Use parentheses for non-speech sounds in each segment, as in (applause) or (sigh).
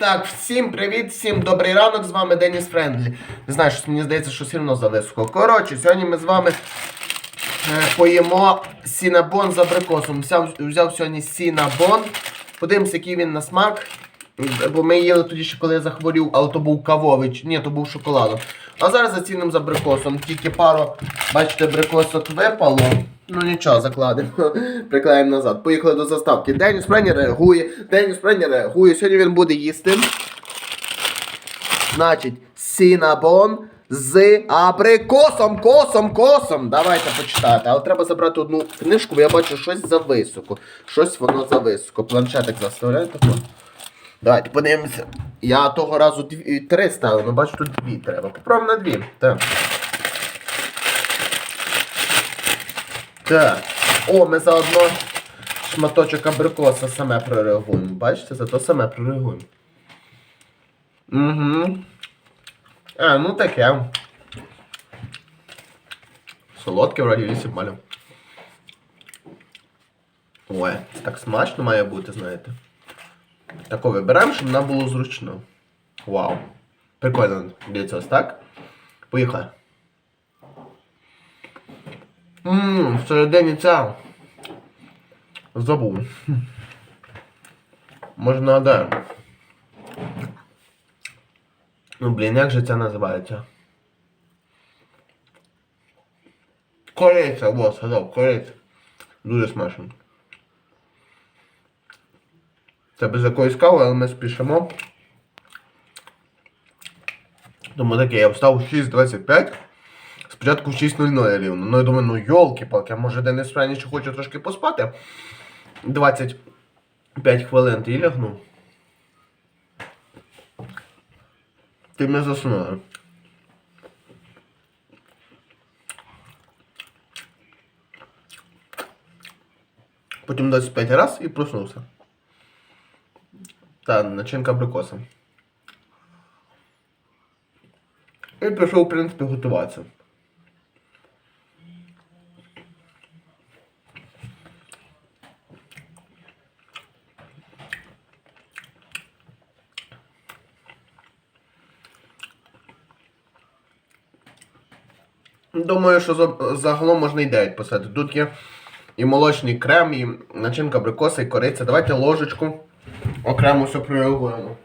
так, всім привіт, всім добрий ранок, з вами Деніс Френдлі. Не знаю, що мені здається, що все одно зависоко. Коротше, сьогодні ми з вами е, поїмо сінабон з абрикосом. Взяв, взяв сьогодні сінабон. Подивимося, який він на смак. Бо ми їли тоді ще, коли я захворів, але то був кавович. Ні, то був шоколадом. А зараз зацінимо з абрикосом. Тільки пару, бачите, абрикосок випало. Ну нічого, закладемо. (laughs) Приклеїмо назад. Поїхали до заставки. Деніс Френі реагує. Деніс Френі реагує. Сьогодні він буде їсти. Значить, сінабон з абрикосом, косом, косом. Давайте почитати. Але треба забрати одну книжку, бо я бачу щось зависоко. Щось воно зависоко. Планшетик заставляєте. Давайте подивимося. Я того разу дві, три ставив, ну бачу, тут дві треба. Попробуємо на дві. Так. Так. О, ми заодно шматочок абрикоса саме прореагуємо. Бачите, зато саме прореагуємо. Угу. А, ну таке. Солодке вроді 8 малю. Ой, це так смачно має бути, знаєте. Тако вибираємо, щоб нам було зручно. Вау. Прикольно. Дивіться, ось так. Поїхали. Ммм, всередині ця. Забув. Може нагадаю. Ну блін, як же це називається? Кориця, вот, сказав, кориця. Дуже смачно. Це без якоїсь кави, але ми спішимо. Тому таке, я встав в 6.25. Спочатку в 6.00 рівно. Ну я думаю, ну йолки-палки, а може Денис раніше хоче трошки поспати. 25 хвилин і лягну. Ти мене заснула. Потім 25 раз і проснувся. Та начинка абрикоса. І пішов, в принципі, готуватися. Думаю, що загалом можна і 9 посадити. Тут є і молочний крем, і начинка абрикоса, і кориця. Давайте ложечку окремо все прореагуємо.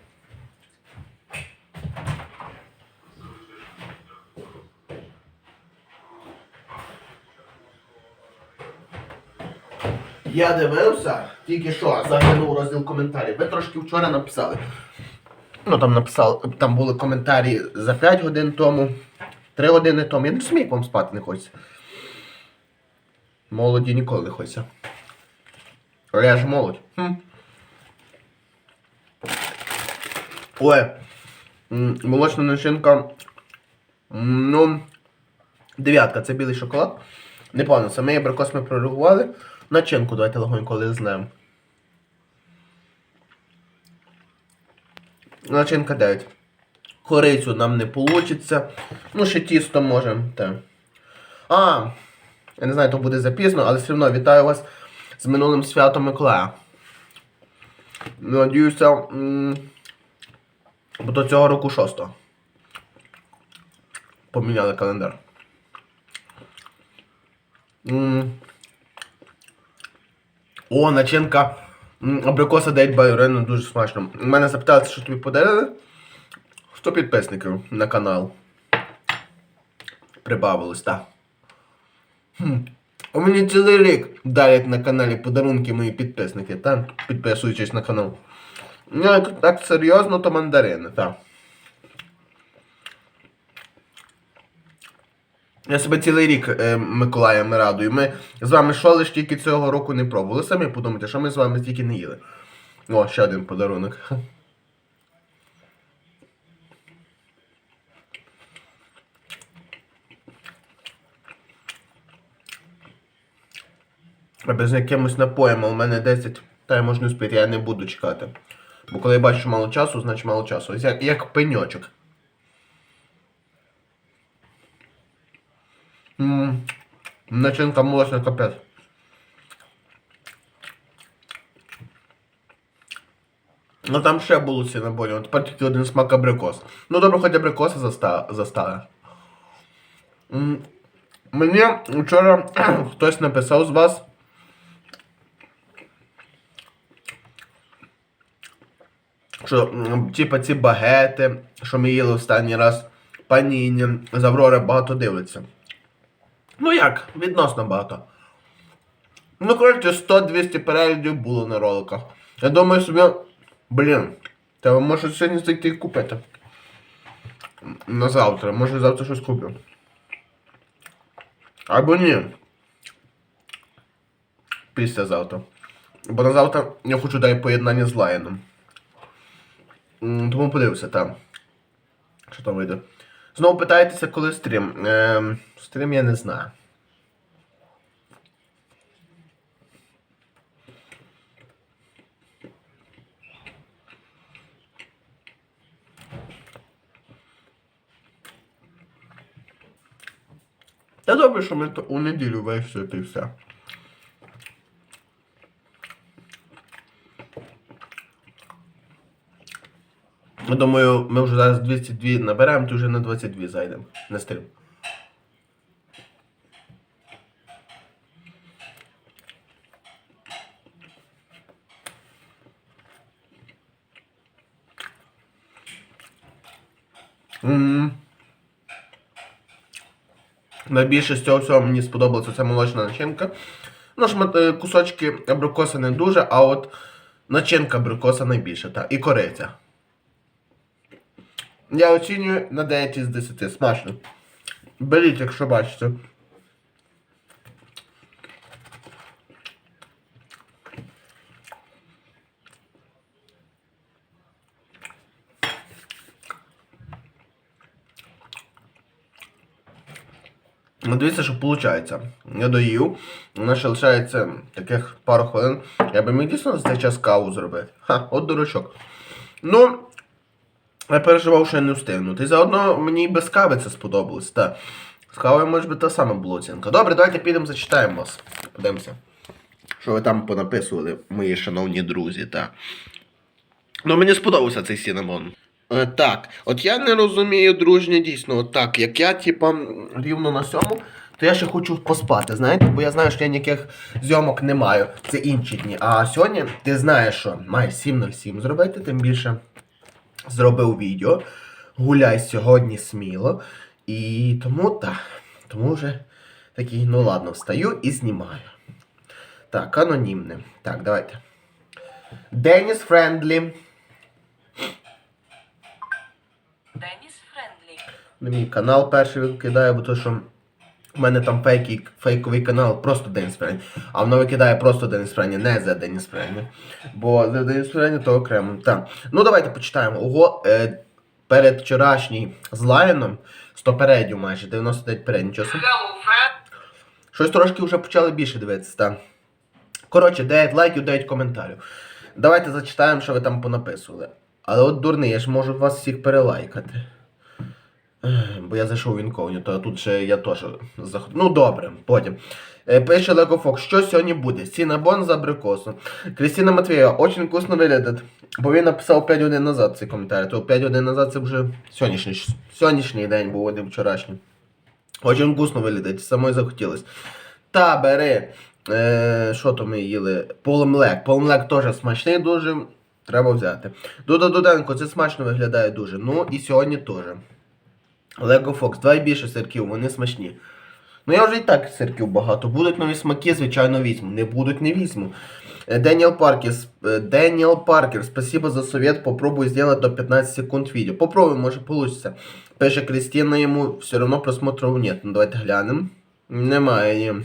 Я дивився, тільки що заглянув розділ коментарів. Ви трошки вчора написали. Ну там написали, там були коментарі за 5 годин тому, 3 години тому. Я не розумію, як вам спати не хочеться. Молоді ніколи не хочеться. Але я ж молодь. Хм. Ой. Молочна начинка. Ну. Дев'ятка, це білий шоколад. Непогано, саме абрикос ми прореагували. Начинку давайте легонько лизнемо. Начинка 9. Корицю нам не вийде. Ну, ще тісто можемо. А, я не знаю, то буде запізно, але все одно вітаю вас з минулим святом Миколая. Надіюся, бо до цього року 6. Поміняли календар. О, начинка абрикоса Дейт Байорину дуже смачно. Мене запитали, що тобі подарили. 100 підписників на канал. Прибавилось, так. Хм. У мене цілий рік дарять на каналі подарунки мої підписники, так? Підписуючись на канал. Ну, як так серйозно, то мандарини, так. Я себе цілий рік е, Миколаями радую. Ми з вами що лиш тільки цього року не пробували. Самі подумайте, що ми з вами тільки не їли. О, ще один подарунок. Без якимось напоєм, у мене 10, та я можу спити, я не буду чекати. Бо коли я бачу що мало часу, значить мало часу. Ось як, як пеньочок. Ммм, начинка молочна капець. Ну там ще було сінабоні, тепер тільки один смак абрикос. Ну добре, хоч абрикоси заста- застали. Мені вчора (clears throat) хтось написав з вас. Що, типа, ці багети, що ми їли останній раз, паніні, з Аврори багато дивляться. Ну як, відносно багато. Ну, коротше, 100-200 переглядів було на роликах. Я думаю собі, блін, треба може сьогодні зайти купити. На завтра, може завтра щось куплю. Або ні. Післязавтра. Бо на завтра я хочу дати поєднання з Лайоном. Тому подивився там. Що там вийде. Знову питаєтеся, коли стрім. Ем, стрім я не знаю. Та добре, що ми то у неділю вийшли і все. Я думаю, ми вже зараз 202 наберемо, то вже на 22 зайдемо на стрім. Найбільше з цього всього мені сподобалася ця молочна начинка. Ну, шмат, е, кусочки абрикоса не дуже, а от начинка абрикоса найбільше, так. І кориця. Я оцінюю на 9 із 10. Смачно. Беріть, якщо бачите. Ну, Дивіться, що виходить. Я доїв, у нас ще лишається таких пару хвилин. Я би міг дійсно за цей час каву зробити. Ха, от дурачок. Ну, я переживав, що я не встигну. Й заодно мені без кави це сподобалось. Та. З кавою, може би, та сама була оцінка. Добре, давайте підемо зачитаємо вас. Подивимося. Що ви там понаписували, мої шановні друзі, та. Ну, мені сподобався цей сінамон. Е, так, от я не розумію, дружня, дійсно, от так, як я, типа, рівно на сьому, то я ще хочу поспати, знаєте, бо я знаю, що я ніяких зйомок не маю. Це інші дні. А сьогодні ти знаєш, що має 7.07 зробити, тим більше зробив відео. Гуляй сьогодні сміло. І тому так. Тому вже такий, ну ладно, встаю і знімаю. Так, анонімне. Так, давайте. Деніс Френдлі. Деніс Френдлі. Мій канал перший викидає, бо то що в мене там фейки, фейковий канал, просто Деніс Френі. А воно викидає просто Деніс Френі, не за Деніс Френі. Бо за Деніс Френі то окремо. Так. Ну давайте почитаємо. Ого, е, перед вчорашній з Лайоном 100 передів майже, 99 перед, нічого собі. Щось трошки вже почали більше дивитися, так. Коротше, 9 лайків, 9 коментарів. Давайте зачитаємо, що ви там понаписували. Але от дурний, я ж можу вас всіх перелайкати. Бо я зайшов в інкогніто, а тут ще я теж заходив. Ну добре, потім. Е, Пише Лего Фокс, що сьогодні буде? Сінабон з абрикосом. Крістіна Матвієва, очень вкусно виглядить. Бо він написав 5 годин назад цей коментар. То 5 годин назад це вже сьогоднішній, сьогоднішній день був один вчорашній. Очень вкусно виглядить, самої захотілось. Та бери. Е, що то ми їли? Полумлек. Полумлек теж смачний дуже. Треба взяти. Дуда Дуденко, це смачно виглядає дуже. Ну і сьогодні теж. Лего Фокс, два і більше сирків, вони смачні. Ну я вже і так сирків багато. Будуть нові смаки, звичайно, візьму. Не будуть, не візьму. Е, Деніел Паркер, е, Деніел Паркер, спасибо за совет, Попробую сделать до 15 секунд відео. Попробуй, може получится. Пише Кристина йому, все одно просмотров нет. Ну давайте глянемо. Немає.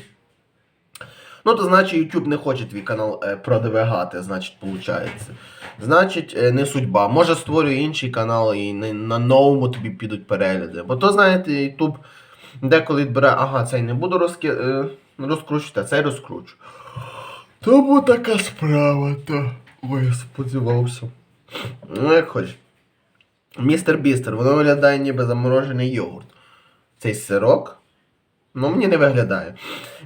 Ну, то значить YouTube не хоче твій канал е, продвигати, значить, виходить. Значить, е, не судьба. Може створюю інший канал і на, новому тобі підуть перегляди. Бо то, знаєте, YouTube деколи бере, ага, цей не буду розки... е, розкручувати, а цей розкручу. Тому така справа, то. Ой, я сподівався. Ну, як хочеш. Містер Бістер, воно виглядає ніби заморожений йогурт. Цей сирок. Ну, мені не виглядає.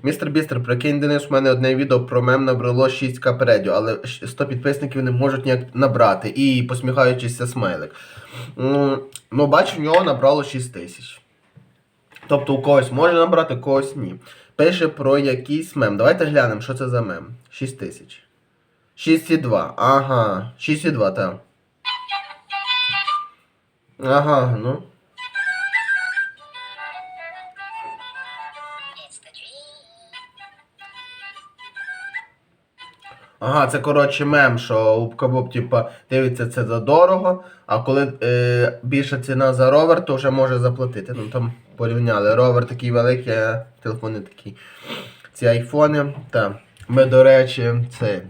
Містер Бістер, прикинь, Денис, у мене одне відео про мем набрало 6к передю, але 100 підписників не можуть ніяк набрати. І посміхаючися смайлик. Ну, бачу, в нього набрало 6 тисяч. Тобто у когось може набрати, у когось ні. Пише про якийсь мем. Давайте глянемо, що це за мем. 6 тисяч. 6,2. Ага. 6,2, так. Ага, ну. Ага, це коротше мем, що у Боб, типа, дивиться це за дорого, а коли е, більша ціна за ровер, то вже може заплатити. Ну там порівняли. Ровер такий великий, а телефони такі. Ці айфони. Та. Ми, до речі, це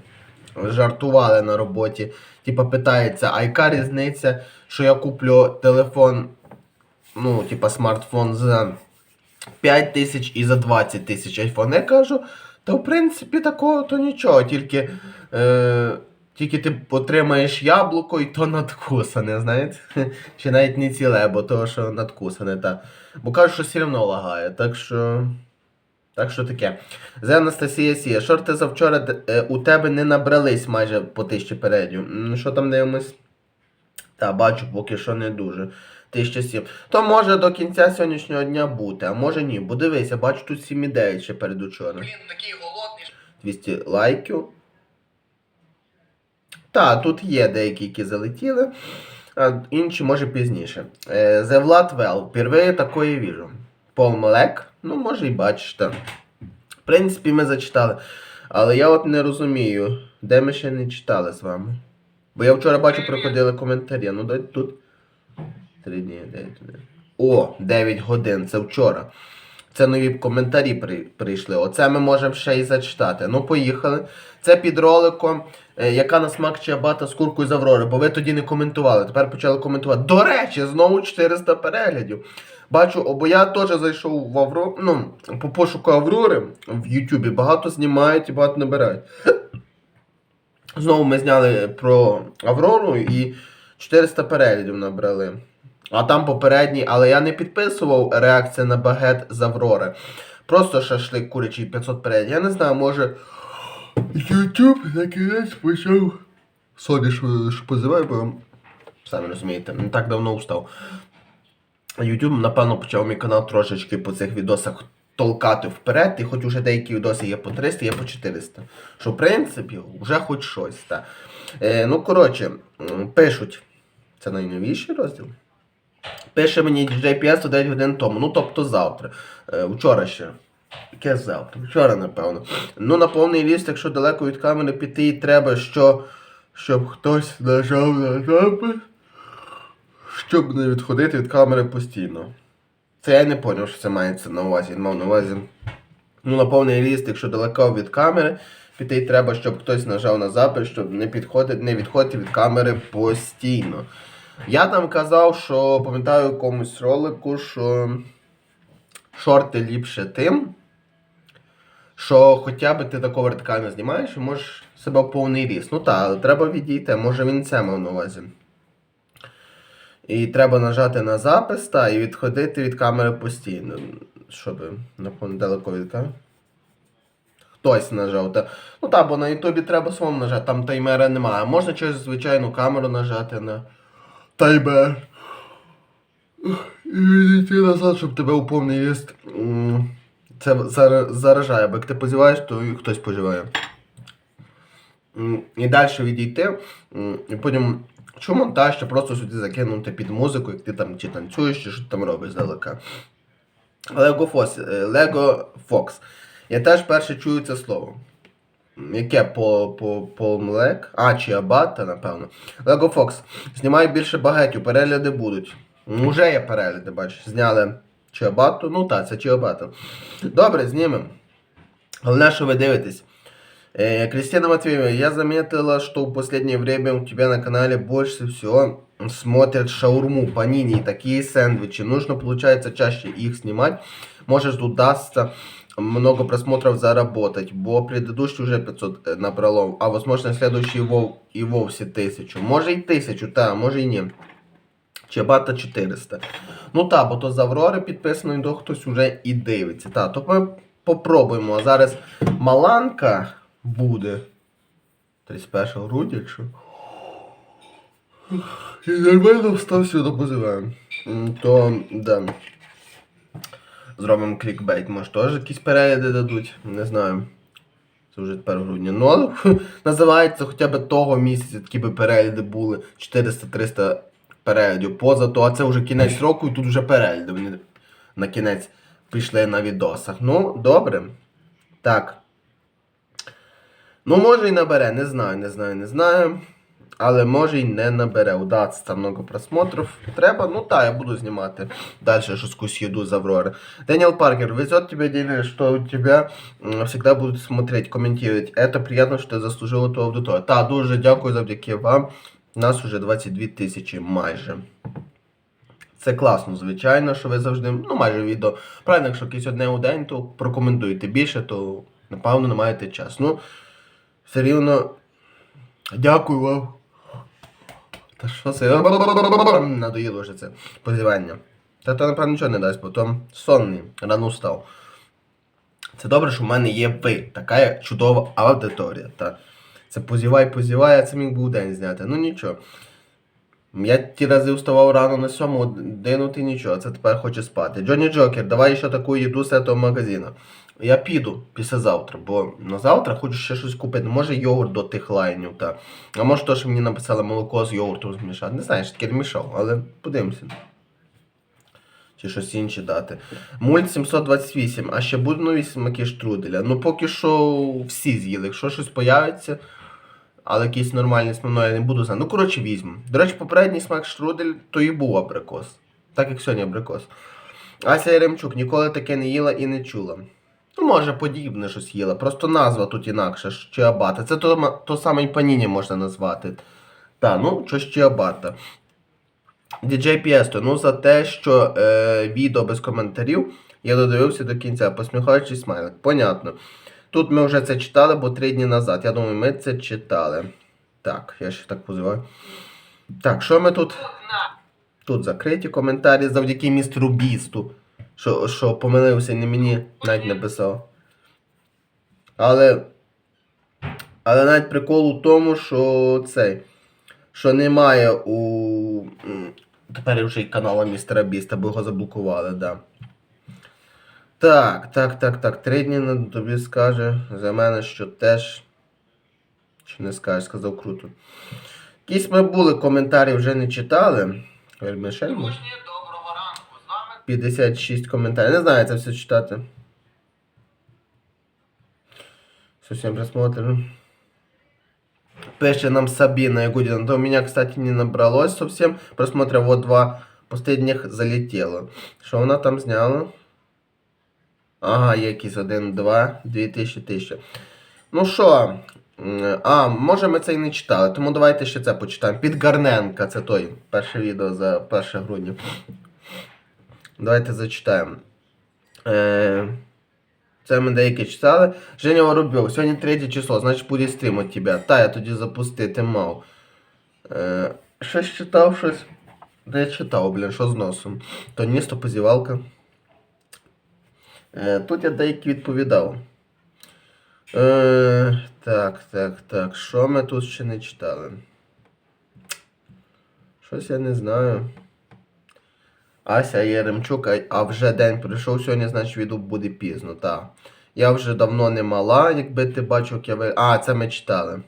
жартували на роботі. Типа питається, а яка різниця, що я куплю телефон, ну, типа смартфон за 5 тисяч і за 20 тисяч айфон. Я кажу, та в принципі такого то нічого, тільки, е, тільки ти отримаєш яблуко і то надкусане, знаєте? (laughs) Чи навіть не ціле, бо то, що надкусане, та. Бо кажуть, що все одно лагає, так що. Так що таке. Зе Анастасія Сія. Шорти завчора д- е, у тебе не набрались майже по тисячі передню. Що там дивимось? Та бачу, поки що не дуже. Тисяча сім. То може до кінця сьогоднішнього дня бути, а може ні. Бо дивися, бачу тут 7,9 ще перед учора. Блін, такий голодний. 200 лайків. Так, тут є деякі, які залетіли, а інші може пізніше. Е, The Vlad Well. Впервые такое вижу. Пол Малек, ну може і бачите. В принципі, ми зачитали. Але я от не розумію, де ми ще не читали з вами. Бо я вчора бачу, приходили коментарі. Ну дай тут. Три дні, 9 годин. О, 9 годин, це вчора. Це нові коментарі при, прийшли. Оце ми можемо ще й зачитати. Ну, поїхали. Це під роликом, е, яка на смак чиабата з куркою з Аврори, бо ви тоді не коментували. Тепер почали коментувати. До речі, знову 400 переглядів. Бачу, бо я теж зайшов в Аврору, ну, по пошуку Аврори в Ютубі. Багато знімають і багато набирають. Знову ми зняли про Аврору і 400 переглядів набрали. А там попередній, але я не підписував реакція на багет з Аврори. Просто шашлик курячий 500 переглядів. Я не знаю, може. YouTube на кінець почав. Сорі, що, що позиваю, бо самі розумієте, не так давно встав. YouTube, напевно, почав мій канал трошечки по цих відосах толкати вперед, і хоч уже деякі відоси є по 300, є по 400. Що, в принципі, вже хоч щось. Та. Е, ну, коротше, пишуть. Це найновіший розділ. Пише мені DJ PS 109 годин тому, ну тобто завтра. Е, вчора ще. Яке завтра? Вчора, напевно. Ну, на повний ліст, якщо далеко від камери піти, треба, що, щоб хтось нажав на запис, щоб не відходити від камери постійно. Це я не зрозумів, що це мається на увазі. Він мав на увазі. Ну, на повний ліст, якщо далеко від камери, піти треба, щоб хтось нажав на запис, щоб не підходити, не відходити від камери постійно. Я там казав, що пам'ятаю в якомусь ролику, що шорти ліпше тим, що хоча б ти тако вертикально знімаєш і можеш себе повний ріст. Ну так, треба відійти, може він це мав на увазі. І треба нажати на запис та, і відходити від камери постійно. Щоб напевно далеко від камери. Хтось нажав. Та. Ну так, бо на Ютубі треба своєму нажати, там таймера немає. Можна через звичайну камеру нажати на таймер. І відійти назад, щоб тебе у повний ліст. м, Це заражає, бо як ти позіваєш, то і хтось поживає. І далі відійти. І потім, що монтаж, чи просто сюди закинути під музику, як ти там чи танцюєш, чи що ти там робиш здалека. Lego Fox, е, Я теж перше чую це слово. Яке по, по, по? А, чи абата, напевно. Lego Fox. Знімаю більше багатів, перегляди будуть. Уже є перегляди, бачиш. Зняли Чиабату. Ну так, це Чиабата. Добре, знімемо. Головне, що ви дивитесь. Э, Кристина Матвеева, я заметила, что в последнее время у тебя на канале больше всего смотрят шаурму, панини, такие сэндвичи. Нужно, получается, чаще их снимать. Может, удастся много просмотров заработать, бо предыдущий уже 500 э, набрало, а возможно, следующий вов и вовсе тысячу. Может и тысячу, да, может и нет. Чиабата 400. Ну та, бо то з Аврори підписано, і то хтось вже і дивиться. Та, то ми попробуємо. А зараз Маланка буде. 31 грудня, якщо. І нормально встав сюди позиваємо. То, да. Зробимо клікбейт. Може теж якісь перегляди дадуть. Не знаю. Це вже тепер грудня. Ну, але (laughs) називається хоча б того місяця такі би перегляди були 400-300 переглядів. Поза то, а це вже кінець року, і тут вже перегляди. Вони на кінець пішли на відосах. Ну, добре. Так. Ну, може і набере, не знаю, не знаю, не знаю Але може й не набере. Удаться много просмотрів. Треба, ну так, я буду знімати далі щось кусь їду з Аврори. Дэниел Паркер, везет тебе день, что у тебя м, всегда будут смотреть, комментировать. Это приятно, что ты заслужил эту аудиторію. Та, дуже дякую завдяки вам. Нас уже 22 тисячі майже. Це класно, звичайно, що ви завжди, ну майже відео. Правильно, якщо якесь одне у день, то прокоментуєте більше, то напевно не маєте час. Ну, все рівно. Дякую вам. Та що це? Надоїло вже це позівання. Та то, напевно, нічого не дасть, бо то сонний, рано встав. Це добре, що в мене є ви, така чудова аудиторія. Та. Це позівай, позівай, а це міг був день зняти. Ну нічого. Я ті рази вставав рано на сьому годину, ти нічого, це тепер хоче спати. Джонні Джокер, давай ще таку їду з цього магазину. Я піду післязавтра, бо на завтра хочу ще щось купити. Може йогурт до тих лайнів, та. А може то, що мені написали молоко з йогуртом змішати. Не знаю, що таке мішав, але подивимося. Чи щось інше дати. Мульт 728, а ще будуть нові смаки штруделя. Ну поки що всі з'їли. Якщо щось появиться, але якийсь нормальний ну, я не буду знати. Ну, коротше, візьму. До речі, попередній смак штрудель, то і був абрикос. Так як сьогодні абрикос. Ася Яремчук ніколи таке не їла і не чула. Ну, може, подібне щось їла. Просто назва тут інакша, чиабата. Це то, то саме і паніні можна назвати. Та, ну, щось чиабата. DJ Піесто, ну за те, що е, відео без коментарів я додивився до кінця, посміхаючись смайлик. Понятно. Тут ми вже це читали, бо три дні назад. Я думаю, ми це читали. Так, я ще так позиваю. Так, що ми тут? Тут закриті коментарі завдяки містеру Бісту. Що, що помилився, не мені навіть написав. Але. Але навіть прикол у тому, що цей. Що немає у. Тепер вже й канала містера Біста, бо його заблокували, да. Так, так, так, так. Три дні на тобі скаже за мене, що теж. Чи не скаже, сказав круто. Якісь ми були коментарі вже не читали. Вермишель, доброго ранку. З вами 56 коментарів. Не знаю це все читати. Совсем просмотр. Пише нам Сабина Ягудина. То у меня, кстати, не набралось совсем. Просмотров вот два последних залетело. Що вона там зняла? Ага, якісь один, два, дві тисячі, тисяча. Ну що? А, може ми це і не читали, тому давайте ще це почитаємо. Підгарненка, це той перше відео за 1 грудня. Давайте зачитаємо. Е, це ми деякі читали. Женя Воробйов, сьогодні третє число, значить буде стрім від тебе. Та, я тоді запустити мав. Е, щось читав, щось. Де читав, блін, що з носом. То ніс, то позівалка. Е, тут я деякі відповідав. Е, так, так, так. Що ми тут ще не читали? Щось я не знаю. Ася Єремчук, а- вже день прийшов сьогодні, значить відео буде пізно, так. Я вже давно не мала, якби ти бачив, як я ви. А, це ми читали.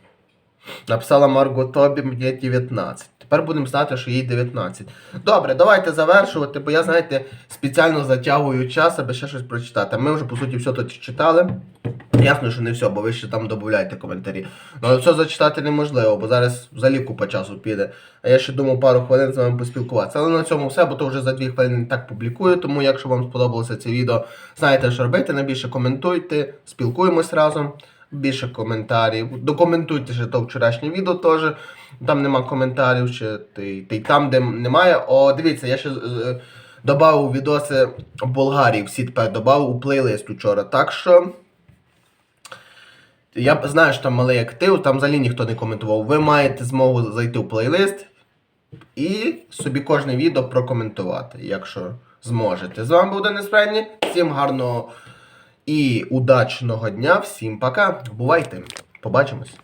Написала Марго Тобі, мені 19. Тепер будемо знати, що їй 19. Добре, давайте завершувати, бо я, знаєте, спеціально затягую час, аби ще щось прочитати. Ми вже, по суті, все тут читали. Ясно, що не все, бо ви ще там додаєте коментарі. Ну, але все зачитати неможливо, бо зараз взагалі купа часу піде. А я ще думав пару хвилин з вами поспілкуватися. Але на цьому все, бо то вже за дві хвилини так публікую. Тому, якщо вам сподобалося це відео, знаєте, що робити. Найбільше коментуйте, спілкуємось разом. Більше коментарів. Докоментуйте ще то вчорашнє відео теж. Там нема коментарів ще. Й там, де немає. О, дивіться, я ще е, додав відоси Болгарії, всі тепер додав у плейлист вчора. Так що. Я знаю, що там малий актив, там взагалі ніхто не коментував. Ви маєте змогу зайти в плейлист і собі кожне відео прокоментувати, якщо зможете. З вами був Денис Френдлі. Всім гарного і удачного дня. Всім пока. Бувайте. Побачимось.